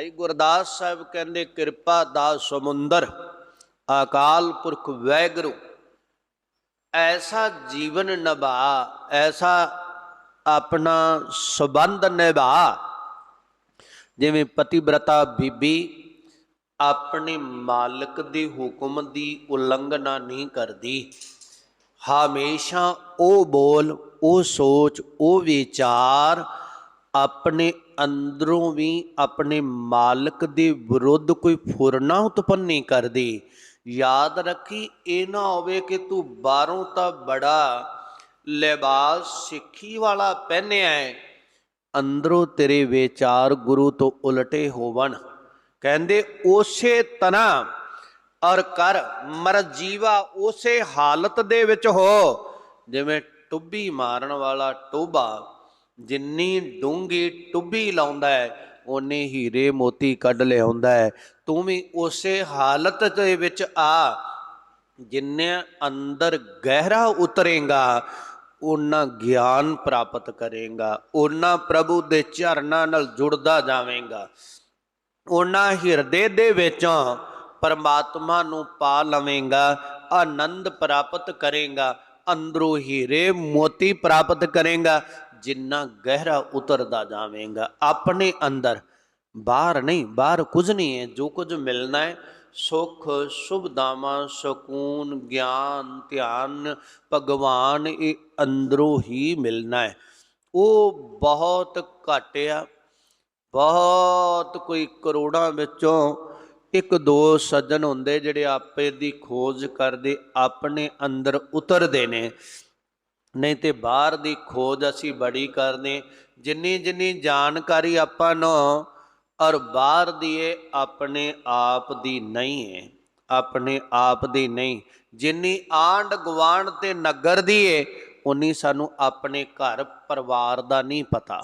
ਭਾਈ ਗੁਰਦਾਸ ਸਾਹਿਬ ਕਹਿੰਦੇ, ਕਿਰਪਾ ਦਾ ਸਮੁੰਦਰ, ਅਕਾਲ ਪੁਰਖ ਵੈਗੁਰੂ, ਐਸਾ ਜੀਵਨ ਨਿਭਾ, ਐਸਾ ਆਪਣਾ ਸਬੰਧ ਨਿਭਾ। ਜਿਵੇਂ ਪਤਿਵ੍ਰਤਾ ਬੀਬੀ ਆਪਣੇ ਮਾਲਕ ਦੇ ਹੁਕਮ ਦੀ ਉਲੰਘਣਾ ਨਹੀਂ ਕਰਦੀ। ਹਮੇਸ਼ਾ ਉਹ ਬੋਲ, ਉਹ ਸੋਚ, ਉਹ ਵਿਚਾਰ ਆਪਣੇ ਅੰਦਰੋਂ ਵੀ ਆਪਣੇ ਮਾਲਕ ਦੇ ਵਿਰੁੱਧ ਕੋਈ ਫੁਰਨਾ ਉਤਪੰਨ ਨਹੀਂ ਕਰਦੀ। ਯਾਦ ਰੱਖੀ, ਇਹ ਨਾ ਹੋਵੇ ਕਿ ਤੂੰ ਬਾਹਰੋਂ ਤਾਂ ਬੜਾ ਲਿਬਾਸ ਸਿੱਖੀ ਵਾਲਾ ਪਹਿਨਿਆ ਹੈ ਅੰਦਰੋਂ ਤੇਰੇ ਵਿਚਾਰ ਗੁਰੂ ਤੋਂ ਉਲਟੇ ਹੋਵਣ। ਕਹਿੰਦੇ, ਉਸੇ ਤਰ੍ਹਾਂ ਔਰ ਕਰ ਮਰ ਜੀਵਾ ਉਸੇ ਹਾਲਤ ਦੇ ਵਿੱਚ ਹੋ। ਜਿਵੇਂ ਟੁੱਬੀ ਮਾਰਨ ਵਾਲਾ ਟੋਬਾ ਜਿੰਨੀ ਡੂੰਗੀ ਟੁੱਬੀ ਲਾਉਂਦਾ ਹੈ, ਓਨੇ ਹੀਰੇ ਮੋਤੀ ਕੱਢ ਲਿਆਉਂਦਾ ਹੈ। ਤੂੰ ਵੀ ਉਸੇ ਹਾਲਤ ਦੇ ਵਿੱਚ ਆ, ਜਿੰਨੇ ਅੰਦਰ ਗਹਿਰਾ ਉਤਰੇਗਾ ਉਹਨਾਂ ਗਿਆਨ ਪ੍ਰਾਪਤ ਕਰੇਗਾ। ਉਹਨਾਂ ਪ੍ਰਭੂ ਦੇ ਚਰਨਾਂ ਨਾਲ ਜੁੜਦਾ ਜਾਵੇਂਗਾ। ਉਹਨਾਂ ਹਿਰਦੇ ਦੇ ਵਿੱਚੋਂ ਪਰਮਾਤਮਾ ਨੂੰ ਪਾ ਲਵੇਂਗਾ, ਆਨੰਦ ਪ੍ਰਾਪਤ ਕਰੇਗਾ, ਅੰਦਰੋਂ ਹੀਰੇ ਮੋਤੀ ਪ੍ਰਾਪਤ ਕਰੇਗਾ। ਜਿੰਨਾ ਗਹਿਰਾ ਉਤਰਦਾ ਜਾਵੇਂਗਾ, ਆਪਣੇ ਅੰਦਰ। ਬਾਹਰ ਨਹੀਂ, ਬਾਹਰ ਕੁਝ ਨਹੀਂ ਹੈ, ਜੋ ਕੁਝ ਮਿਲਣਾ ਹੈ, ਸੁਖ ਸੁਭਦਾਵਾਂ ਸਕੂਨ, ਗਿਆਨ, ਧਿਆਨ, ਭਗਵਾਨ, ਇਹ ਅੰਦਰੋਂ ਹੀ ਮਿਲਣਾ ਹੈ। ਉਹ ਬਹੁਤ ਘੱਟ ਆ। ਬਹੁਤ ਕੋਈ ਕਰੋੜਾਂ ਵਿੱਚੋਂ ਇੱਕ ਦੋ ਸੱਜਣ ਹੁੰਦੇ ਜਿਹੜੇ ਆਪੇ ਦੀ ਖੋਜ ਕਰਦੇ, ਆਪਣੇ ਅੰਦਰ ਉਤਰਦੇ ਨੇ। ਨਹੀਂ ਤੇ ਬਾਹਰ ਦੀ ਖੋਜ ਅਸੀਂ ਬੜੀ ਕਰਦੇ ਜਿੰਨੀ ਜਿੰਨੀ ਜਾਣਕਾਰੀ ਆਪਾਂ ਨੂੰ ਔਰ ਬਾਹਰ ਦੀ ਇਹ ਆਪਣੇ ਆਪ ਦੀ ਨਹੀਂ ਹੈ ਆਪਣੇ ਆਪ ਦੀ ਨਹੀਂ। ਜਿੰਨੀ ਆਂਡ ਗਵਾਂਡ ਤੇ ਨਗਰ ਦੀ ਏ, ਉਨੀ ਸਾਨੂੰ ਆਪਣੇ ਘਰ ਪਰਿਵਾਰ ਦਾ ਨਹੀਂ ਪਤਾ।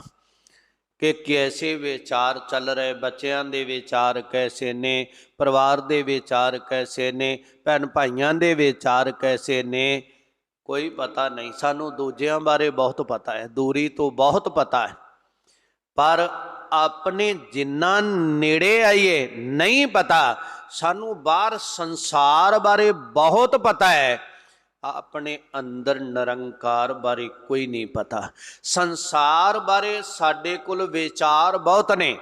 ਕਿ ਕੈਸੇ ਵਿਚਾਰ ਚੱਲ ਰਹੇ, ਬੱਚਿਆਂ ਦੇ ਵਿਚਾਰ ਕੈਸੇ ਨੇ, ਪਰਿਵਾਰ ਦੇ ਵਿਚਾਰ ਕੈਸੇ ਨੇ, ਭੈਣ ਭਾਈਆਂ ਦੇ ਵਿਚਾਰ ਕੈਸੇ ਨੇ ਕੋਈ ਪਤਾ ਨਹੀਂ। ਸਾਨੂੰ ਦੂਜਿਆਂ ਬਾਰੇ ਬਹੁਤ ਪਤਾ ਹੈ, ਦੂਰੀ ਤੋਂ ਬਹੁਤ ਪਤਾ ਹੈ। ਪਰ ਆਪਣੇ ਜਿੰਨਾ ਨੇੜੇ ਆਈਏ, ਨਹੀਂ ਪਤਾ। ਸਾਨੂੰ ਬਾਹਰ ਸੰਸਾਰ ਬਾਰੇ ਬਹੁਤ ਪਤਾ ਹੈ। ਆਪਣੇ ਅੰਦਰ ਨਿਰੰਕਾਰ ਬਾਰੇ ਕੋਈ ਨਹੀਂ ਪਤਾ। ਸੰਸਾਰ ਬਾਰੇ ਸਾਡੇ ਕੋਲ ਵਿਚਾਰ ਬਹੁਤ ਨੇ।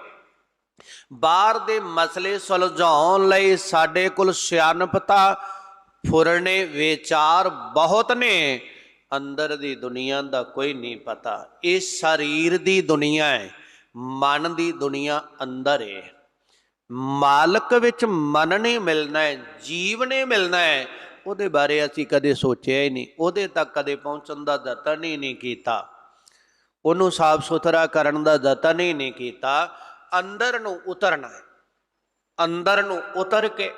ਬਾਹਰ ਦੇ ਮਸਲੇ ਸੁਲਝਾਉਣ ਲਈ ਸਾਡੇ ਕੋਲ ਸਿਆਣਪਤਾ ਫੁਰਨੇ ਵਿਚਾਰ ਬਹੁਤ ਨੇ। ਅੰਦਰ ਦੀ ਦੁਨੀਆ ਦਾ ਕੋਈ ਨਹੀਂ ਪਤਾ। ਇਹ ਸਰੀਰ ਦੀ ਦੁਨੀਆ ਹੈ, ਮਨ ਦੀ ਦੁਨੀਆ ਅੰਦਰ ਹੈ। ਮਾਲਕ ਵਿੱਚ ਮਨ ਨਹੀਂ ਮਿਲਣਾ ਹੈ, ਜੀਵ ਨੇ ਮਿਲਣਾ ਹੈ। ਉਹਦੇ ਬਾਰੇ ਅਸੀਂ ਕਦੇ ਸੋਚਿਆ ਹੀ ਨਹੀਂ। ਉਹਦੇ ਤੱਕ ਕਦੇ ਪਹੁੰਚਣ ਦਾ ਯਤਨ ਹੀ ਨਹੀਂ ਕੀਤਾ। ਉਹਨੂੰ ਸਾਫ਼ ਸੁਥਰਾ ਕਰਨ ਦਾ ਯਤਨ ਹੀ ਨਹੀਂ ਕੀਤਾ। ਅੰਦਰ ਨੂੰ ਉਤਰਨਾ ਹੈ। ਅੰਦਰ ਨੂੰ ਉਤਰ ਕੇ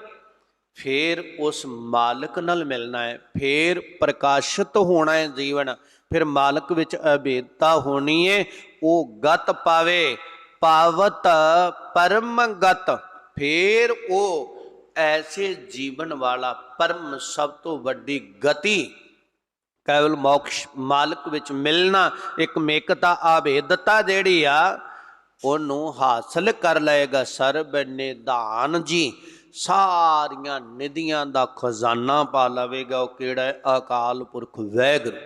ਫੇਰ ਉਸ ਮਾਲਕ ਨਾਲ ਮਿਲਣਾ ਹੈ, ਫੇਰ ਪ੍ਰਕਾਸ਼ਿਤ ਹੋਣਾ ਹੈ ਜੀਵਨ, ਫਿਰ ਮਾਲਕ ਵਿੱਚ ਅਭੇਦਤਾ ਹੋਣੀ ਹੈ, ਉਹ ਗਤ ਪਾਵੇ, ਪਾਵਤ ਪਰਮ ਗਤ ਫੇਰ ਉਹ ਐਸੇ ਜੀਵਨ ਵਾਲਾ ਪਰਮ ਸਭ ਤੋਂ ਵੱਡੀ ਗਤੀ, ਕੇਵਲ ਮੋਕਸ਼ ਮਾਲਕ ਵਿੱਚ ਮਿਲਣਾ, ਇੱਕ ਮੇਕਤਾ ਆਭੇਦਤਾ ਜਿਹੜੀ ਆ, ਉਹਨੂੰ ਹਾਸਲ ਕਰ ਲਏਗਾ ਸਰਬ ਨਿਧਾਨ ਜੀ। ਸਾਰੀਆਂ ਨਿਧੀਆਂ ਦਾ ਖਜ਼ਾਨਾ ਪਾ ਲਵੇਗਾ, ਉਹ ਕਿਹੜਾ ਹੈ? ਅਕਾਲ ਪੁਰਖ ਵੈਗੁਰੂ।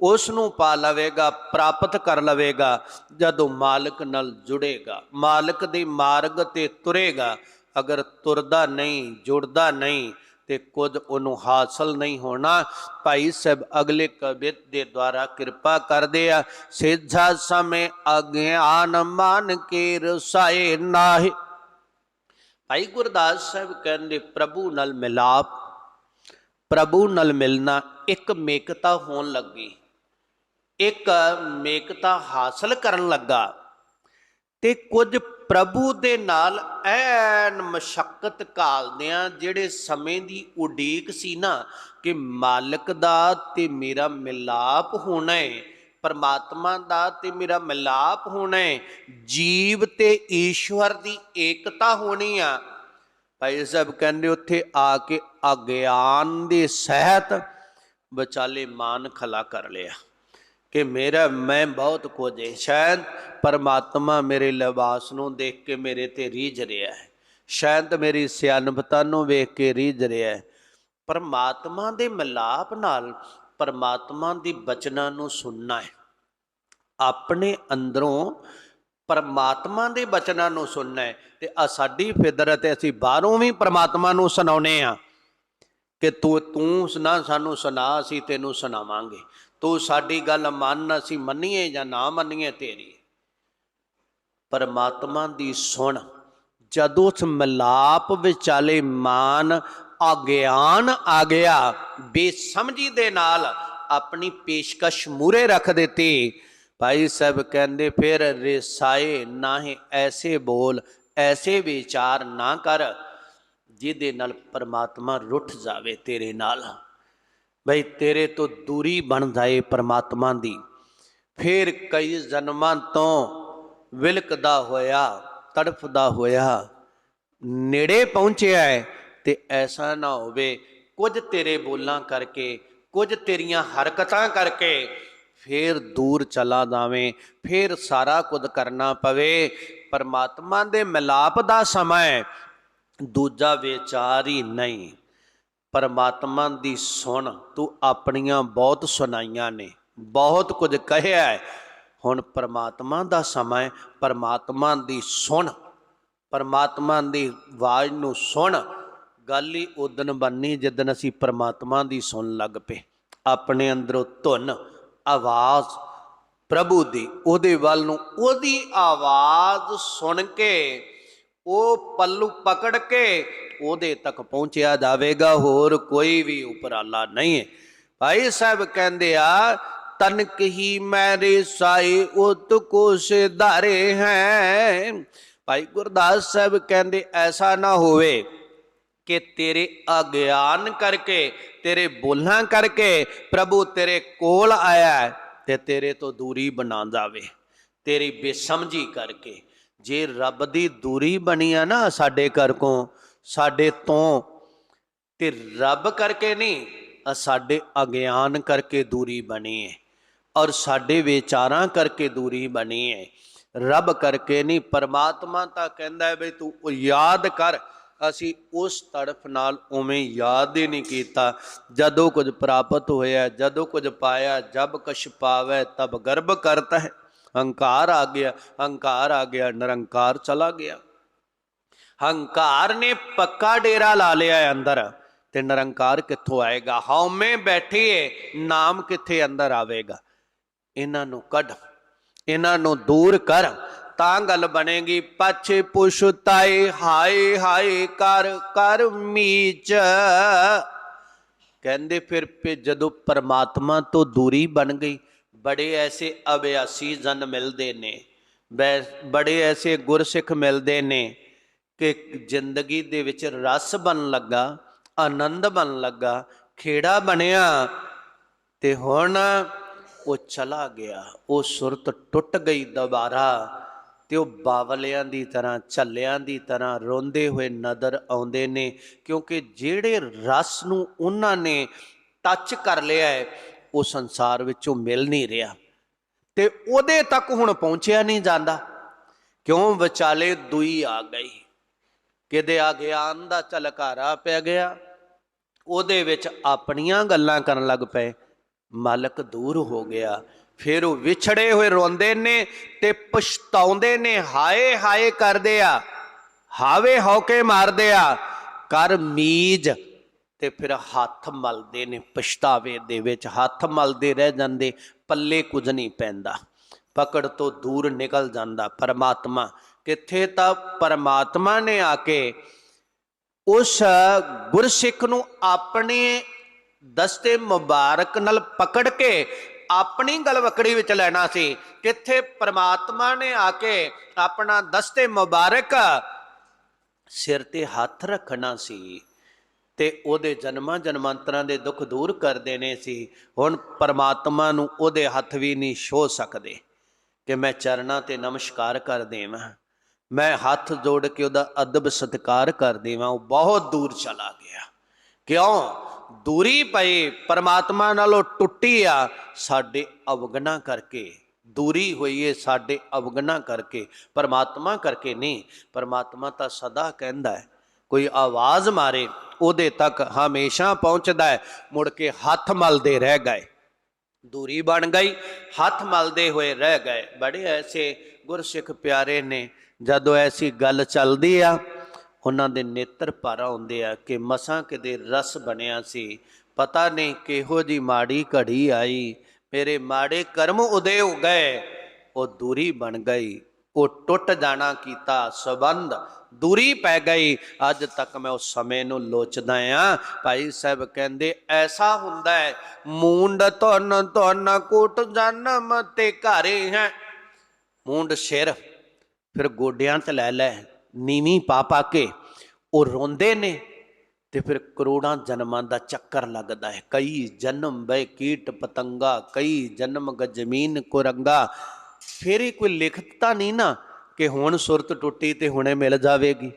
ਉਸ ਨੂੰ ਪਾ ਲਵੇਗਾ, ਪ੍ਰਾਪਤ ਕਰ ਲਵੇਗਾ, ਜਦੋਂ ਮਾਲਕ ਨਾਲ ਜੁੜੇਗਾ। ਮਾਲਕ ਦੇ ਮਾਰਗ ਤੇ ਤੁਰੇਗਾ। ਅਗਰ ਤੁਰਦਾ ਨਹੀਂ, ਜੁੜਦਾ ਨਹੀਂ, ਤੇ ਕੁਝ ਉਹਨੂੰ ਹਾਸਲ ਨਹੀਂ ਹੋਣਾ। ਭਾਈ ਸਾਹਿਬ, ਅਗਲੇ ਕਵਿਤ ਦੇ ਦੁਆਰਾ ਕਿਰਪਾ ਕਰਦੇ ਆ। ਸਿੱਧਾ ਸਮੇ ਅਗਿਆਨ ਮਾਨ ਕੇ ਰਸਾਏ ਨਾਹੀ। ਭਾਈ ਗੁਰਦਾਸ ਸਾਹਿਬ ਕਹਿੰਦੇ, ਪ੍ਰਭੂ ਨਾਲ ਮਿਲਾਪ, ਪ੍ਰਭੂ ਨਾਲ ਮਿਲਣਾ ਇੱਕ ਮੇਕਤਾ ਹੋਣ ਲੱਗੀ। ਇੱਕ ਮੇਕਤਾ ਹਾਸਲ ਕਰਨ ਲੱਗਾ। ਤੇ ਕੁਝ ਪ੍ਰਭੂ ਦੇ ਨਾਲ ਐਨ ਮਸ਼ਕਤ ਕਾਲਦਿਆਂ ਜਿਹੜੇ ਸਮੇਂ ਦੀ ਉਡੀਕ ਸੀ ਨਾ, ਕਿ ਮਾਲਕ ਦਾ ਤੇ ਮੇਰਾ ਮਿਲਾਪ ਹੋਣਾ ਹੈ ਪਰਮਾਤਮਾ ਦਾ ਤੇ ਮੇਰਾ ਮਿਲਾਪ ਹੋਣਾ ਹੈ। ਜੀਵ ਤੇ ਈਸ਼ਵਰ ਦੀ ਏਕਤਾ ਹੋਣੀ ਆ। ਭਾਈ ਸਾਹਿਬ ਕਹਿੰਦੇ ਉੱਥੇ ਆ ਕੇ ਅਗਿਆਨ ਦੇ ਸਹਿਤ ਵਿਚਾਲੇ ਮਾਨ ਖਲਾ ਕਰ ਲਿਆ ਕਿ ਮੇਰਾ, ਮੈਂ ਬਹੁਤ ਕੁਝ ਹੈ। ਸ਼ਾਇਦ ਪਰਮਾਤਮਾ ਮੇਰੇ ਲਿਬਾਸ ਨੂੰ ਦੇਖ ਕੇ ਮੇਰੇ ਤੇ ਰੀਝ ਰਿਹਾ ਹੈ। ਸ਼ਾਇਦ ਮੇਰੀ ਸਿਆਣਪਤਾ ਨੂੰ ਵੇਖ ਕੇ ਰੀਝ ਰਿਹਾ ਹੈ। ਪਰਮਾਤਮਾ ਦੇ ਮਿਲਾਪ ਨਾਲ ਪਰਮਾਤਮਾ ਦੀ ਬਚਨਾਂ ਨੂੰ ਸੁਣਨਾ ਹੈ। ਆਪਣੇ ਅੰਦਰੋਂ ਪਰਮਾਤਮਾ ਦੇ ਬਚਨਾਂ ਨੂੰ ਸੁਣਨਾ ਹੈ ਤੇ ਆ ਸਾਡੀ ਫਿਦਰਤ ਹੈ ਅਸੀਂ ਬਾਹਰੋਂ ਵੀ ਪਰਮਾਤਮਾ ਨੂੰ ਸੁਣਾਉਨੇ ਆ ਕਿ ਤੂੰ ਤੂੰ ਸੁਣਾ ਸਾਨੂੰ ਸੁਣਾ, ਅਸੀਂ ਤੈਨੂੰ ਸੁਣਾਵਾਂਗੇ। ਤੂੰ ਸਾਡੀ ਗੱਲ ਮੰਨ, ਅਸੀਂ ਮੰਨੀਏ ਜਾਂ ਨਾ ਮੰਨੀਏ ਤੇਰੀ। ਪਰਮਾਤਮਾ ਦੀ ਸੁਣ, ਜਦੋਂ ਉਸ ਮਿਲਾਪ ਵਿਚਾਲੇ ਮਾਨ ਅਗਿਆਨ ਆ ਗਿਆ, ਬੇਸਮਝੀ ਦੇ ਨਾਲ ਆਪਣੀ ਪੇਸ਼ਕਸ਼ ਮੂਰੇ ਰੱਖ ਦਿੱਤੀ ਭਾਈ ਸਾਹਿਬ ਕਹਿੰਦੇ, ਫਿਰ ਰਿਸਾਏ ਨਾਹੀਂ ਐਸੇ ਬੋਲ, ਐਸੇ ਵਿਚਾਰ ਨਾ ਕਰ, ਜਿਹਦੇ ਨਾਲ ਪਰਮਾਤਮਾ ਰੁੱਠ ਜਾਵੇ ਤੇਰੇ ਨਾਲ। ਬਈ ਤੇਰੇ ਤੋਂ ਦੂਰੀ ਬਣ ਜਾਏ ਪਰਮਾਤਮਾ ਦੀ। ਫਿਰ ਕਈ ਜਨਮਾਂ ਤੋਂ ਵਿਲਕਦਾ ਹੋਇਆ, ਤੜਫਦਾ ਹੋਇਆ, ਨੇੜੇ ਪਹੁੰਚਿਆ ਹੈ ਤੇ ਐਸਾ ਨਾ ਹੋਵੇ, ਕੁਝ ਤੇਰੇ ਬੋਲਾਂ ਕਰਕੇ, ਕੁਝ ਤੇਰੀਆਂ ਹਰਕਤਾਂ ਕਰਕੇ ਫੇਰ ਦੂਰ ਚਲਾ ਜਾਵੇਂ, ਫੇਰ ਸਾਰਾ ਕੁਝ ਕਰਨਾ ਪਵੇ। ਪਰਮਾਤਮਾ ਦੇ ਮਿਲਾਪ ਦਾ ਸਮਾਂ ਹੈ, ਦੂਜਾ ਵਿਚਾਰ ਹੀ ਨਹੀਂ। ਪਰਮਾਤਮਾ ਦੀ ਸੁਣ, ਤੂੰ ਆਪਣੀਆਂ ਬਹੁਤ ਸੁਣਾਈਆਂ ਨੇ, ਬਹੁਤ ਕੁਝ ਕਹਿਆ ਹੈ। ਹੁਣ ਪਰਮਾਤਮਾ ਦਾ ਸਮਾਂ ਹੈ, ਪਰਮਾਤਮਾ ਦੀ ਸੁਣ, ਪਰਮਾਤਮਾ ਦੀ ਆਵਾਜ਼ ਨੂੰ ਸੁਣ। ਗੱਲ ਹੀ ਉਦਨ ਬੰਨੀ ਜਦੋਂ ਅਸੀਂ ਪਰਮਾਤਮਾ ਦੀ ਸੁਣ ਲੱਗ ਪਏ। ਆਪਣੇ ਅੰਦਰੋਂ ਧੁਨ ਆਵਾਜ਼ ਪ੍ਰਭੂ ਦੀ, ਉਹਦੇ ਵੱਲ ਨੂੰ, ਉਹਦੀ ਆਵਾਜ਼ ਸੁਣ ਕੇ, ਉਹ ਪੱਲੂ ਪਕੜ ਕੇ ਉਹਦੇ ਤੱਕ ਪਹੁੰਚਿਆ ਜਾਵੇਗਾ, ਹੋਰ ਕੋਈ ਵੀ ਉਪਰਾਲਾ ਨਹੀਂ ਹੈ। ਭਾਈ ਸਾਹਿਬ ਕਹਿੰਦੇ ਆ, ਤਨਕ ਹੀ ਮੇਰੇ ਸਾਈ ਉਤ ਕੋ ਸਿਧਾਰੇ ਹੈ। ਭਾਈ ਗੁਰਦਾਸ ਸਾਹਿਬ ਕਹਿੰਦੇ, ਐਸਾ ਨਾ ਹੋਵੇ ਕਿ ਤੇਰੇ ਅਗਿਆਨ ਕਰਕੇ, ਤੇਰੇ ਬੋਲਾਂ ਕਰਕੇ ਪ੍ਰਭੂ ਤੇਰੇ ਕੋਲ ਆਇਆ ਤੇ ਤੇਰੇ ਤੋਂ ਦੂਰੀ ਬਣਾ ਜਾਵੇ। ਤੇਰੀ ਬੇਸਮਝੀ ਕਰਕੇ। ਜੇ ਰੱਬ ਦੀ ਦੂਰੀ ਬਣੀ ਆ ਨਾ ਸਾਡੇ ਘਰ ਕੋ ਸਾਡੇ ਤੋਂ ਤੇ ਰੱਬ ਕਰਕੇ ਨਹੀਂ, ਆ ਸਾਡੇ ਅਗਿਆਨ ਕਰਕੇ ਦੂਰੀ ਬਣੀ ਹੈ ਔਰ ਸਾਡੇ ਵਿਚਾਰਾਂ ਕਰਕੇ ਦੂਰੀ ਬਣੀ ਹੈ ਰੱਬ ਕਰਕੇ ਨਹੀਂ, ਪਰਮਾਤਮਾ ਤਾਂ ਕਹਿੰਦਾ ਹੈ ਵੀ ਤੂੰ ਉਹ ਯਾਦ ਕਰ ਅਸੀਂ ਉਸ ਤੜਫ ਨਾਲ ਉਵੇਂ ਯਾਦ ਹੀ ਨਹੀਂ ਕੀਤਾ। ਜਦੋਂ ਕੁਝ ਪ੍ਰਾਪਤ ਹੋਇਆ, ਜਦੋਂ ਕੁਝ ਪਾਇਆ, ਜਬ ਕਛ ਪਾਵੇ, ਤਬ ਗਰਭ ਕਰਤਾ ਹੈ। ਹੰਕਾਰ ਆ ਗਿਆ, ਹੰਕਾਰ ਆ ਗਿਆ, ਨਿਰੰਕਾਰ ਚਲਾ ਗਿਆ। ਹੰਕਾਰ ਨੇ ਪੱਕਾ ਡੇਰਾ ਲਾ ਲਿਆ ਹੈ ਅੰਦਰ, ਤੇ ਨਿਰੰਕਾਰ ਕਿੱਥੋਂ ਆਏਗਾ? ਹਉਮੈ ਬੈਠੀਏ, ਨਾਮ ਕਿੱਥੇ ਅੰਦਰ ਆਵੇਗਾ? ਇਹਨਾਂ ਨੂੰ ਕੱਢ, ਇਹਨਾਂ ਨੂੰ ਦੂਰ ਕਰ ਤਾਂ ਗੱਲ ਬਣੇਗੀ ਪਛੇ ਪੁਛਤਾਏ ਹਾਏ ਹਾਏ ਕਰ ਕਰ ਮੀਚ। ਕਹਿੰਦੇ ਫਿਰ ਜਦੋਂ ਪਰਮਾਤਮਾ ਤੋਂ ਦੂਰੀ ਬਣ ਗਈ, ਬੜੇ ਐਸੇ ਅਭਿਆਸੀ ਜਨ ਮਿਲਦੇ ਨੇ। ਬੜੇ ਐਸੇ ਗੁਰਸਿੱਖ ਮਿਲਦੇ ਨੇ ਕਿ ਜ਼ਿੰਦਗੀ ਦੇ ਵਿੱਚ ਰਸ ਬਣ ਲੱਗਾ, ਆਨੰਦ ਬਣ ਲੱਗਾ, ਖੇੜਾ ਬਣਿਆ। ਤੇ ਹੁਣ ਉਹ ਚਲਾ ਗਿਆ, ਉਹ ਸੁਰਤ ਟੁੱਟ ਗਈ ਦੁਬਾਰਾ। ਤੇ ਉਹ ਬਾਵਲਿਆਂ ਦੀ ਤਰ੍ਹਾਂ, ਝੱਲਿਆਂ ਦੀ ਤਰ੍ਹਾਂ ਰੋਂਦੇ ਹੋਏ ਨਜ਼ਰ ਆਉਂਦੇ ਨੇ, ਕਿਉਂਕਿ ਜਿਹੜੇ ਰਸ ਨੂੰ ਉਹਨਾਂ ਨੇ ਟੱਚ ਕਰ ਲਿਆ ਹੈ, ਉਹ ਸੰਸਾਰ ਵਿੱਚੋਂ ਮਿਲ ਨਹੀਂ ਰਿਹਾ। ਤੇ ਉਹਦੇ ਤੱਕ ਹੁਣ ਪਹੁੰਚਿਆ ਨਹੀਂ ਜਾਂਦਾ। ਕਿਉਂ? ਵਿਚਾਲੇ ਦੂਈ ਆ ਗਈ। ਕਿਤੇ ਆ ਗਿਆਨ ਦਾ ਝਲਕਾਰਾ ਪੈ ਗਿਆ। ਉਹਦੇ ਵਿੱਚ ਆਪਣੀਆਂ ਗੱਲਾਂ ਕਰਨ ਲੱਗ ਪਏ। ਮਾਲਕ ਦੂਰ ਹੋ ਗਿਆ। ਫਿਰ ਉਹ ਵਿਛੜੇ ਹੋਏ ਰੋਂਦੇ ਨੇ ਤੇ ਪਛਤਾਉਂਦੇ ਨੇ, ਹਾਏ ਹਾਏ ਕਰਦੇ ਆ, ਹਾਵੇ ਹੌਕੇ ਮਾਰਦੇ ਆ, ਕਰ ਮੀਜ ਤੇ ਫਿਰ ਹੱਥ ਮਲਦੇ ਨੇ, ਪਛਤਾਵੇ ਦੇ ਵਿੱਚ ਹੱਥ ਮਲਦੇ ਰਹਿ ਜਾਂਦੇ, ਪੱਲੇ ਕੁਝ ਨਹੀਂ ਪੈਂਦਾ, ਪਕੜ ਤੋਂ ਦੂਰ ਨਿਕਲ ਜਾਂਦਾ ਪਰਮਾਤਮਾ, ਕਿੱਥੇ ਤਾਂ ਪਰਮਾਤਮਾ ਨੇ ਆ ਕੇ ਉਸ ਗੁਰਸਿੱਖ ਨੂੰ ਆਪਣੇ ਦਸਤੇ ਮੁਬਾਰਕ ਨਾਲ ਪਕੜ ਕੇ ਆਪਣੀ ਗਲਵਕੜੀ ਵਿੱਚ ਲੈਣਾ ਸੀ। ਕਿੱਥੇ ਪ੍ਰਮਾਤਮਾ ਨੇ ਆ ਕੇ ਆਪਣਾ ਦਸਤੇ ਮੁਬਾਰਕ ਸਿਰ ਤੇ ਹੱਥ ਰੱਖਣਾ ਸੀ ਤੇ ਉਹਦੇ ਜਨਮਾਂ ਜਨਮਾਂਤਰਾਂ ਦੇ ਦੁੱਖ ਦੂਰ ਕਰ ਦੇਣੇ ਸੀ। ਹੁਣ ਪਰਮਾਤਮਾ ਨੂੰ ਉਹਦੇ ਹੱਥ ਵੀ ਨਹੀਂ ਛੋ ਸਕਦੇ ਕਿ ਮੈਂ ਚਰਨਾਂ ਤੇ ਨਮਸਕਾਰ ਕਰ ਦੇਵਾਂ। ਮੈਂ ਹੱਥ ਜੋੜ ਕੇ ਉਹਦਾ ਅਦਬ ਸਤਿਕਾਰ ਕਰ ਦੇਵਾਂ। ਉਹ ਬਹੁਤ ਦੂਰ ਚਲਾ ਗਿਆ। ਕਿਉਂ? ਦੂਰੀ ਪਏ ਪਰਮਾਤਮਾ ਨਾਲੋਂ ਟੁੱਟੀ ਆ, ਸਾਡੇ ਅਵਗਣਾ ਕਰਕੇ। ਦੂਰੀ ਹੋਈ ਏ ਸਾਡੇ ਅਵਗਣਾ ਕਰਕੇ, ਪਰਮਾਤਮਾ ਕਰਕੇ ਨਹੀਂ, ਪਰਮਾਤਮਾ ਤਾਂ ਸਦਾ ਕਹਿੰਦਾ ਹੈ, ਕੋਈ ਆਵਾਜ਼ ਮਾਰੇ, ਉਹਦੇ ਤੱਕ ਹਮੇਸ਼ਾ ਪਹੁੰਚਦਾ ਹੈ, ਮੁੜ ਕੇ ਹੱਥ ਮਲਦੇ ਰਹਿ ਗਏ। ਦੂਰੀ ਬਣ ਗਈ, ਹੱਥ ਮਲਦੇ ਹੋਏ ਰਹਿ ਗਏ। ਬੜੇ ਐਸੇ ਗੁਰਸਿੱਖ ਪਿਆਰੇ ਨੇ, ਜਦੋਂ ਐਸੀ ਗੱਲ ਚੱਲਦੀ ਆ ਉਹਨਾਂ ਦੇ ਨੇਤਰ ਭਰ ਆਉਂਦੇ ਆ ਕਿ ਮਸਾਂ ਕਿਤੇ ਰਸ ਬਣਿਆ ਸੀ। ਪਤਾ ਨਹੀਂ ਕਿਹੋ ਜੀ ਮਾੜੀ ਘੜੀ ਆਈ। ਮੇਰੇ ਮਾੜੇ ਕਰਮ ਉਦੇ ਹੋ ਗਏ। ਉਹ ਦੂਰੀ ਬਣ ਗਈ। ਉਹ ਟੁੱਟ ਜਾਣਾ ਕੀਤਾ ਸਬੰਧ ਦੂਰੀ ਪੈ ਗਈ। ਅੱਜ ਤੱਕ ਮੈਂ ਉਸ ਸਮੇਂ ਨੂੰ ਲੋਚਦਾ ਆ। ਭਾਈ ਸਾਹਿਬ ਕਹਿੰਦੇ, ਐਸਾ ਹੁੰਦਾ ਹੈ, ਮੂੰਡ ਧਨ ਧਨ ਕੋਟ ਜਨਮ ਤੇ ਘਰੇ ਹੈ। ਮੂੰਡ ਸਿਰ, ਫਿਰ ਗੋਡਿਆਂ ਤੇ ਲੈ ਲੈ। ਨੀਵੀਂ ਪਾ ਪਾ ਕੇ ਉਹ ਰੋਂਦੇ ਨੇ ਤੇ ਫਿਰ ਕਰੋੜਾਂ ਜਨਮਾਂ ਦਾ ਚੱਕਰ ਲੱਗਦਾ ਹੈ। ਕਈ ਜਨਮ ਬੈ ਕੀਟ ਪਤੰਗਾ, ਕਈ ਜਨਮ ਗ ਜ਼ਮੀਨ ਕੁਰੰਗਾ। ਫਿਰ ਇਹ ਕੋਈ ਲਿਖਤਾ ਨਹੀਂ ਨਾ ਕਿ ਹੁਣ ਸੁਰਤ ਟੁੱਟੀ ਤੇ ਹੁਣੇ ਮਿਲ ਜਾਵੇਗੀ।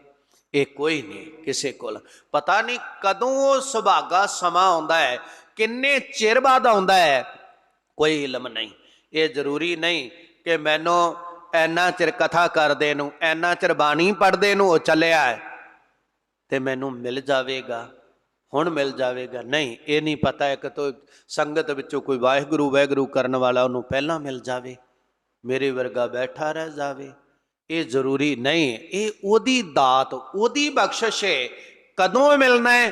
ਇਹ ਕੋਈ ਨਹੀਂ, ਕਿਸੇ ਕੋਲ। ਪਤਾ ਨਹੀਂ ਕਦੋਂ ਉਹ ਸੁਭਾਗਾ ਸਮਾਂ ਆਉਂਦਾ ਹੈ, ਕਿੰਨੇ ਚਿਰ ਬਾਅਦ ਆਉਂਦਾ ਹੈ, ਕੋਈ ਇਲਮ ਨਹੀਂ। ਇਹ ਜ਼ਰੂਰੀ ਨਹੀਂ ਕਿ ਮੈਨੂੰ ਐਨਾ ਚਿਰ ਕਥਾ ਕਰਦੇ ਨੂੰ, ਐਨਾ ਚਿਰ ਬਾਣੀ ਪੜਦੇ ਨੂੰ ਉਹ ਚੱਲਿਆ ਹੈ, ਤੇ ਮੈਨੂੰ ਮਿਲ ਜਾਵੇਗਾ, ਹੁਣ ਮਿਲ ਜਾਵੇਗਾ। ਨਹੀਂ, ਇਹ ਨਹੀਂ ਪਤਾ ਹੈ ਕਿ ਤੋ ਸੰਗਤ ਵਿੱਚੋਂ ਕੋਈ ਵਾਹਿਗੁਰੂ ਵਾਹਿਗੁਰੂ ਕਰਨ ਵਾਲਾ ਉਹਨੂੰ ਪਹਿਲਾਂ ਮਿਲ ਜਾਵੇ, ਮੇਰੇ ਵਰਗਾ ਬੈਠਾ ਰਹਿ ਜਾਵੇ। ਇਹ ਜ਼ਰੂਰੀ ਨਹੀਂ, ਇਹ ਉਹਦੀ ਦਾਤ, ਉਹਦੀ ਬਖਸ਼ਿਸ਼ ਹੈ, ਕਦੋਂ ਮਿਲਣਾ ਹੈ?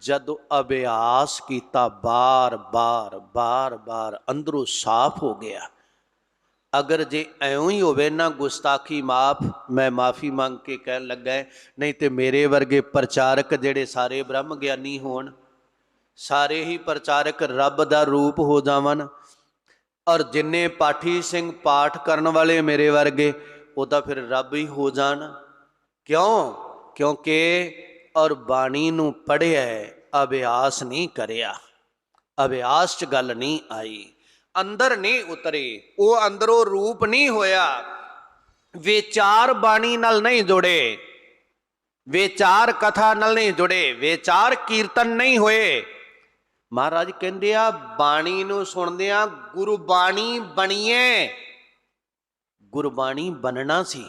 ਜਦੋਂ ਅਭਿਆਸ ਕੀਤਾ ਬਾਰ ਬਾਰ ਬਾਰ ਬਾਰ ਅੰਦਰੋਂ ਸਾਫ਼ ਹੋ ਗਿਆ। ਅਗਰ ਜੇ ਐਉਂ ਹੀ ਹੋਵੇ ਨਾ ਗੁਸਤਾਖੀ ਮਾਫ ਮੈਂ ਮਾਫੀ ਮੰਗ ਕੇ ਕਹਿਣ ਲੱਗਾ ਨਹੀਂ ਤੇ ਮੇਰੇ ਵਰਗੇ ਪ੍ਰਚਾਰਕ ਜਿਹੜੇ ਸਾਰੇ ਬ੍ਰਹਮ ਗਿਆਨੀ ਹੋਣ ਸਾਰੇ ਹੀ ਪ੍ਰਚਾਰਕ ਰੱਬ ਦਾ ਰੂਪ ਹੋ ਜਾਵਨ ਔਰ ਜਿੰਨੇ ਪਾਠੀ ਸਿੰਘ ਪਾਠ ਕਰਨ ਵਾਲੇ ਮੇਰੇ ਵਰਗੇ ਉਹ ਤਾਂ ਫਿਰ ਰੱਬ ਹੀ ਹੋ ਜਾਣ। ਕਿਉਂ? ਕਿਉਂਕਿ ਔਰ ਬਾਣੀ ਨੂੰ ਪੜ੍ਹਿਆ ਹੈ, ਅਭਿਆਸ ਨਹੀਂ ਕਰਿਆ ਅਭਿਆਸ 'ਚ ਗੱਲ ਨਹੀਂ ਆਈ। ਅੰਦਰ ਨਹੀਂ ਉਤਰੇ, ਉਹ ਅੰਦਰੋਂ ਰੂਪ ਨਹੀਂ ਹੋਇਆ। ਵਿਚਾਰ ਬਾਣੀ ਨਾਲ ਨਹੀਂ ਜੁੜੇ। ਵਿਚਾਰ ਕਥਾ ਨਾਲ ਨਹੀਂ ਜੁੜੇ। ਵਿਚਾਰ ਕੀਰਤਨ ਨਹੀਂ ਹੋਏ। ਮਹਾਰਾਜ ਕਹਿੰਦੇ ਆ, ਬਾਣੀ ਨੂੰ ਸੁਣਦੇ ਆ, ਗੁਰਬਾਣੀ ਬਣੀਏ। ਗੁਰਬਾਣੀ ਬਣਨਾ ਸੀ।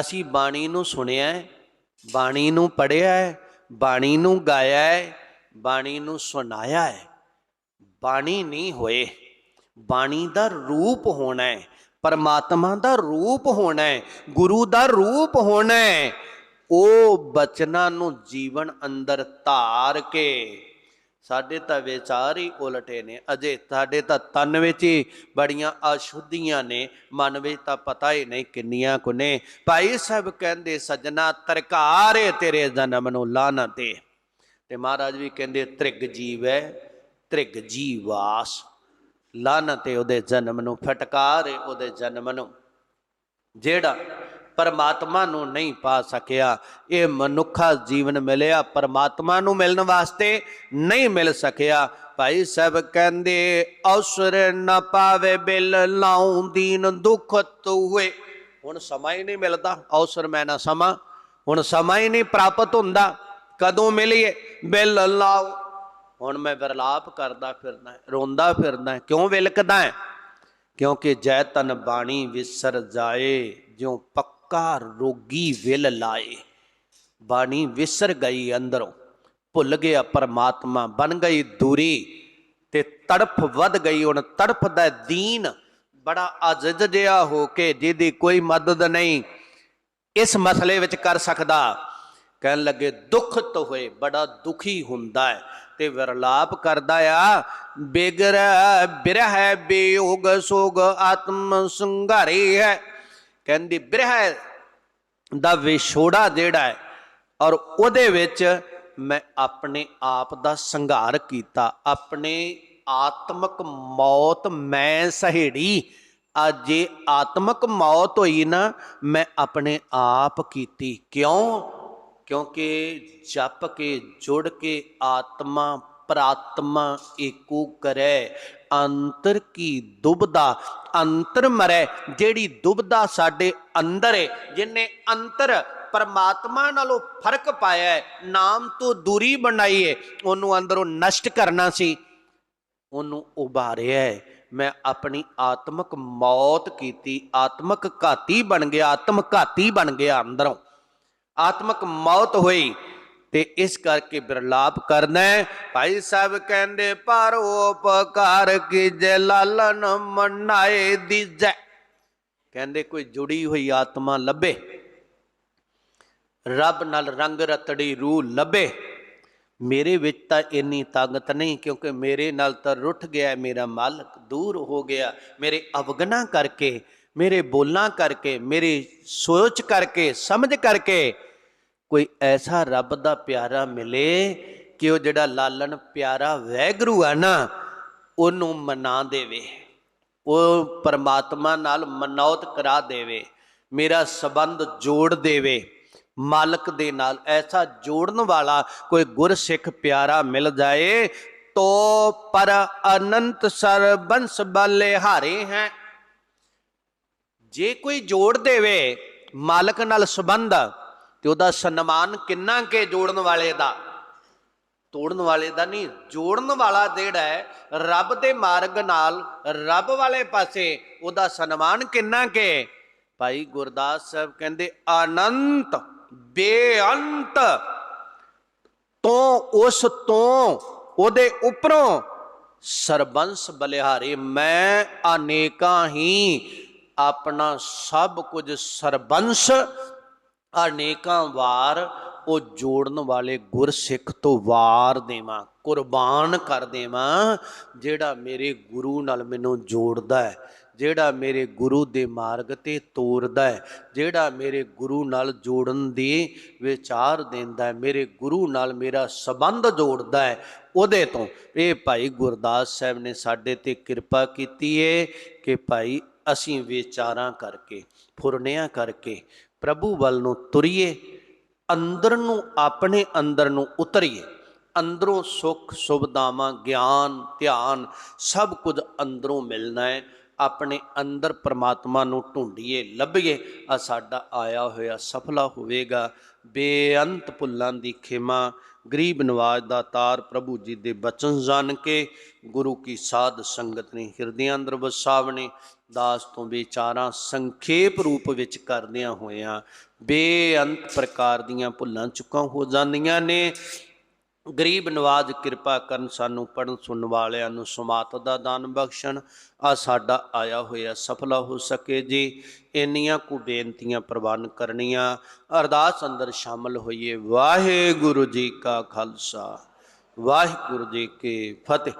ਅਸੀਂ ਬਾਣੀ ਨੂੰ ਸੁਣਿਆ ਬਾਣੀ ਨੂੰ ਪੜ੍ਹਿਆ ਹੈ, ਬਾਣੀ ਨੂੰ ਗਾਇਆ ਹੈ, ਬਾਣੀ ਨੂੰ ਸੁਣਾਇਆ ਹੈ। ਬਾਣੀ ਨਹੀਂ ਹੋਏ। ਬਾਣੀ ਦਾ ਰੂਪ ਹੋਣਾ ਹੈ। ਪਰਮਾਤਮਾ ਦਾ ਰੂਪ ਹੋਣਾ ਹੈ। ਗੁਰੂ ਦਾ ਰੂਪ ਹੋਣਾ ਹੈ। ਉਹ ਬਚਨਾਂ ਨੂੰ ਜੀਵਨ ਅੰਦਰ ਧਾਰ ਕੇ ਸਾਡੇ ਤਾਂ ਵਿਚਾਰ ਹੀ ਉਲਟੇ ਨੇ। ਅਜੇ ਸਾਡੇ ਤਾਂ ਤਨ ਵਿੱਚ ਹੀ ਬੜੀਆਂ ਅਸ਼ੁੱਧੀਆਂ ਨੇ। ਮਨ ਵਿੱਚ ਤਾਂ ਪਤਾ ਹੀ ਨਹੀਂ ਕਿੰਨੀਆਂ ਕੁ ਨੇ। ਭਾਈ ਸਾਹਿਬ ਕਹਿੰਦੇ, ਸਜਣਾ ਤਰਕਾਰੇ ਤੇਰੇ ਜਨਮ ਨੂੰ ਲਾਣਾ ਤੇ। ਤੇ ਮਹਾਰਾਜ ਵੀ ਕਹਿੰਦੇ, ਤ੍ਰਿਗ ਜੀਵ ਹੈ ਤ੍ਰਿਗ ਜੀਵਾਸ ਲਾਨਤ ਹੈ ਉਹਦੇ ਜਨਮ ਨੂੰ, ਫਟਕਾਰ ਹੈ ਉਹਦੇ ਜਨਮ ਨੂੰ। ਜਿਹੜਾ ਪਰਮਾਤਮਾ ਨੂੰ ਨਹੀਂ ਪਾ ਸਕਿਆ, ਇਹ ਮਨੁੱਖਾ ਜੀਵਨ ਮਿਲਿਆ, ਪਰਮਾਤਮਾ ਨੂੰ ਮਿਲਣ ਵਾਸਤੇ ਨਹੀਂ ਮਿਲ ਸਕਿਆ। ਭਾਈ ਸਭ ਕਹਿੰਦੇ, ਅਵਸਰ ਨਾ ਪਾਵੇ ਬਿਲ ਲਾਉ ਦੀਨ ਦੁਖ ਤੁਏ। ਹੁਣ ਸਮਾਂ ਹੀ ਨਹੀਂ ਮਿਲਦਾ, ਅਵਸਰ ਮੈਂ ਨਾ ਸਮਾਂ। ਹੁਣ ਸਮਾਂ ਹੀ ਨਹੀਂ ਪ੍ਰਾਪਤ ਹੁੰਦਾ, ਕਦੋਂ ਮਿਲੀਏ? ਬਿਲ ਲਾਉ ਹੁਣ ਮੈਂ ਵਿਰਲਾਪ ਕਰਦਾ ਫਿਰਦਾ ਰੋਂਦਾ ਫਿਰਦਾ ਕਿਉਂ ਵਿਲਕਦਾ ਹੈ? ਕਿਉਂਕਿ ਜੈ ਤਨ ਬਾਣੀ ਵਿਸਰ ਜਾਏ, ਜਿਉ ਪੱਕਾ ਰੋਗੀ ਵਿਲ ਲਾਏ। ਬਾਣੀ ਵਿਸਰ ਗਈ ਅੰਦਰੋਂ, ਭੁੱਲ ਗਿਆ ਪਰਮਾਤਮਾ, ਬਣ ਗਈ ਦੂਰੀ ਤੇ ਤੜਫ ਵੱਧ ਗਈ। ਹੁਣ ਤੜਫਦਾ ਦੀਨ ਬੜਾ ਅਜਜ ਜਿਹਾ ਹੋ ਕੇ ਜਿਹਦੀ ਕੋਈ ਮਦਦ ਨਹੀਂ, ਇਸ ਮਸਲੇ ਵਿੱਚ ਕਰ ਸਕਦਾ। ਕਹਿਣ ਲੱਗੇ, ਦੁੱਖ ਤੋਂ ਹੋਏ ਬੜਾ ਦੁਖੀ ਹੁੰਦਾ ਹੈ। ਤੇ ਵਿਰਲਾਪ ਕਰਦਾ ਆ। ਬਿਗਰ, ਬਿਰਹ, ਬਿਯੋਗ, ਸੋਗ, ਆਤਮ ਸੰਘਾਰੇ ਹੈ। ਕਹਿੰਦੀ ਬਿਰਹ ਦਾ ਵਿਛੋੜਾ ਜਿਹੜਾ ਹੈ, ਔਰ ਉਹਦੇ ਵਿੱਚ ਮੈਂ ਆਪਣੇ ਆਪ ਦਾ ਸੰਘਾਰ ਕੀਤਾ। ਆਪਣੇ ਆਤਮਕ ਮੌਤ ਮੈਂ ਸਹੇੜੀ। ਅੱਜ ਜੇ ਆਤਮਕ ਮੌਤ ਹੋਈ ਨਾ, ਮੈਂ ਆਪਣੇ ਆਪ ਕੀਤੀ। ਕਿਉਂ? ਕਿਉਂਕਿ ਜਪ ਕੇ, ਜੁੜ ਕੇ ਆਤਮਾ ਪ੍ਰਾਤਮਾ ਏਕੋ ਕਰੈ। ਅੰਤਰ ਕੀ ਦੁਬਦਾ? ਅੰਤਰ ਮਰੈ। ਜਿਹੜੀ ਦੁਬਦਾ ਸਾਡੇ ਅੰਦਰ ਹੈ ਜਿਨੇ ਅੰਤਰ ਪਰਮਾਤਮਾ ਨਾਲੋਂ ਫ਼ਰਕ ਪਾਇਆ ਹੈ ਨਾਮ ਤੋਂ ਦੂਰੀ ਬਣਾਈ ਹੈ ਉਹਨੂੰ ਅੰਦਰੋਂ ਨਸ਼ਟ ਕਰਨਾ ਸੀ, ਉਹਨੂੰ ਉਭਾਰਿਆ ਹੈ। ਮੈਂ ਆਪਣੀ ਆਤਮਕ ਮੌਤ ਕੀਤੀ, ਆਤਮਕ ਘਾਤੀ ਬਣ ਗਿਆ ਆਤਮ ਘਾਤੀ ਬਣ ਗਿਆ ਅੰਦਰੋਂ। ਆਤਮਕ ਮੌਤ ਹੋਈ ਤੇ ਇਸ ਕਰਕੇ ਬਿਰਲਾਪ ਕਰਨਾ ਭਾਈ ਸਾਹਿਬ ਕਹਿੰਦੇ ਪਰ ਉਪਕਾਰ ਕੀਜੇ, ਲਾਲਨ ਮਨਾਏ ਦੀਜੈ। ਕਹਿੰਦੇ, ਕੋਈ ਜੁੜੀ ਹੋਈ ਆਤਮਾ ਲੱਭੇ। ਰੱਬ ਨਾਲ ਰੰਗ ਰਤੜੀ ਰੂਹ ਲੱਭੇ। ਮੇਰੇ ਵਿੱਚ ਤਾਂ ਇੰਨੀ ਤਾਕਤ ਨਹੀਂ, ਕਿਉਂਕਿ ਮੇਰੇ ਨਾਲ ਤਾਂ ਰੁੱਠ ਗਿਆ ਮੇਰਾ ਮਾਲਕ ਦੂਰ ਹੋ ਗਿਆ। ਮੇਰੇ ਅਵਗਨਾ ਕਰਕੇ ਮੇਰੇ ਬੋਲਾਂ ਕਰਕੇ, ਮੇਰੀ ਸੋਚ ਕਰਕੇ, ਸਮਝ ਕਰਕੇ ਕੋਈ ਐਸਾ ਰੱਬ ਦਾ ਪਿਆਰਾ ਮਿਲੇ ਕਿ ਉਹ ਜਿਹੜਾ ਲਾਲਣ ਪਿਆਰਾ ਵੈਗਰੂ ਆ ਨਾ, ਉਹਨੂੰ ਮਨਾ ਦੇਵੇ। ਉਹ ਪਰਮਾਤਮਾ ਨਾਲ ਮਨੌਤ ਕਰਾ ਦੇਵੇ, ਮੇਰਾ ਸਬੰਧ ਜੋੜ ਦੇਵੇ, ਮਾਲਕ ਦੇ ਨਾਲ ਐਸਾ ਜੋੜਨ ਵਾਲਾ ਕੋਈ ਗੁਰਸਿੱਖ ਪਿਆਰਾ ਮਿਲ ਜਾਏ, ਤੋ ਪਰ ਅਨੰਤ ਸਰਬੰਸ ਬਲਿਹਾਰੇ ਹੈ। ਜੇ ਕੋਈ ਜੋੜ ਦੇਵੇ ਮਾਲਕ ਨਾਲ ਸੰਬੰਧ, ਤੇ ਉਹਦਾ ਸਨਮਾਨ ਕਿੰਨਾ ਕੇ ਜੋੜਨ ਵਾਲੇ ਦਾ? ਤੋੜਨ ਵਾਲੇ ਦਾ ਨਹੀਂ, ਜੋੜਨ ਵਾਲਾ ਜਿਹੜਾ ਹੈ, ਰੱਬ ਦੇ ਮਾਰਗ ਨਾਲ ਰੱਬ ਵਾਲੇ ਪਾਸੇ ਉਹਦਾ ਸਨਮਾਨ ਕਿੰਨਾ ਕੇ ਭਾਈ ਗੁਰਦਾਸ ਸਾਹਿਬ ਕਹਿੰਦੇ ਅਨੰਤ ਬੇਅੰਤ ਤੋਂ ਉਸ ਤੋਂ ਉਹਦੇ ਉੱਪਰੋਂ ਸਰਬੰਸ ਬਲਿਹਾਰੇ, ਮੈਂ ਅਨੇਕਾਂ ਹੀ ਆਪਣਾ ਸਭ ਕੁਝ ਸਰਬੰਸ, ਅਨੇਕਾਂ ਵਾਰ ਉਹ ਜੋੜਨ ਵਾਲੇ ਗੁਰਸਿੱਖ ਤੋਂ ਵਾਰ ਦੇਵਾਂ, ਕੁਰਬਾਨ ਕਰ ਦੇਵਾਂ, ਜਿਹੜਾ ਮੇਰੇ ਗੁਰੂ ਨਾਲ ਮੈਨੂੰ ਜੋੜਦਾ ਹੈ, ਜਿਹੜਾ ਮੇਰੇ ਗੁਰੂ ਦੇ ਮਾਰਗ ਤੇ ਤੋਰਦਾ ਹੈ, ਜਿਹੜਾ ਮੇਰੇ ਗੁਰੂ ਨਾਲ ਜੋੜਨ ਦੀ ਵਿਚਾਰ ਦਿੰਦਾ ਹੈ, ਮੇਰੇ ਗੁਰੂ ਨਾਲ ਮੇਰਾ ਸਬੰਧ ਜੋੜਦਾ ਹੈ, ਉਹਦੇ ਤੋਂ ਇਹ ਭਾਈ ਗੁਰਦਾਸ ਸਾਹਿਬ ਨੇ ਸਾਡੇ ਤੇ ਕਿਰਪਾ ਕੀਤੀ ਏ ਕਿ ਭਾਈ ਅਸੀਂ ਵਿਚਾਰਾਂ ਕਰਕੇ, ਫੁਰਨਿਆਂ ਕਰਕੇ ਪ੍ਰਭੂ ਵੱਲ ਨੂੰ ਤੁਰੀਏ, ਅੰਦਰ ਨੂੰ, ਆਪਣੇ ਅੰਦਰ ਨੂੰ ਉਤਰੀਏ। ਅੰਦਰੋਂ ਸੁੱਖ, ਸੁਵਿਧਾਵਾਂ, ਗਿਆਨ, ਧਿਆਨ ਸਭ ਕੁਝ ਅੰਦਰੋਂ ਮਿਲਣਾ ਹੈ। ਆਪਣੇ ਅੰਦਰ ਪ੍ਰਮਾਤਮਾ ਨੂੰ ਢੂੰਡੀਏ ਲੱਭੀਏ, ਆ ਸਾਡਾ ਆਇਆ ਹੋਇਆ ਸਫਲਾ ਹੋਵੇਗਾ। ਬੇਅੰਤ ਭੁੱਲਾਂ ਦੀ ਖਿਮਾ, ਗਰੀਬ ਨਵਾਜ ਦਾ ਤਾਰ ਪ੍ਰਭੂ ਜੀ ਦੇ ਬਚਨ ਜਾਣ ਕੇ ਗੁਰੂ ਕੀ ਸਾਧ ਸੰਗਤ ਨੇ ਹਿਰਦਿਆਂ ਅੰਦਰ ਵਸਾਵਣੇ ਦਾਸ ਤੋਂ ਵਿਚਾਰਾਂ ਸੰਖੇਪ ਰੂਪ ਵਿੱਚ ਕਰਦਿਆਂ ਹੋਇਆਂ ਬੇਅੰਤ ਪ੍ਰਕਾਰ ਦੀਆਂ ਭੁੱਲਾਂ ਚੁੱਕਾਂ ਹੋ ਜਾਂਦੀਆਂ ਨੇ। ਗਰੀਬ ਨਵਾਜ ਕਿਰਪਾ ਕਰਨ ਸਾਨੂੰ ਪੜਨ ਸੁਣਨ ਵਾਲਿਆਂ ਨੂੰ ਸਮਾਤ ਦਾ ਦਾਨ ਬਖਸ਼ਣ। ਆ ਸਾਡਾ ਆਇਆ ਹੋਇਆ ਸਫਲਾ ਹੋ ਸਕੇ ਜੀ। ਇੰਨੀਆਂ ਕੁ ਬੇਨਤੀਆਂ ਪ੍ਰਵਾਨ ਕਰਨੀਆਂ। ਅਰਦਾਸ ਅੰਦਰ ਸ਼ਾਮਲ ਹੋਈਏ। ਵਾਹਿਗੁਰੂ ਜੀ ਕਾ ਖਾਲਸਾ। ਵਾਹਿਗੁਰੂ ਜੀ ਕੀ ਫਤਿਹ।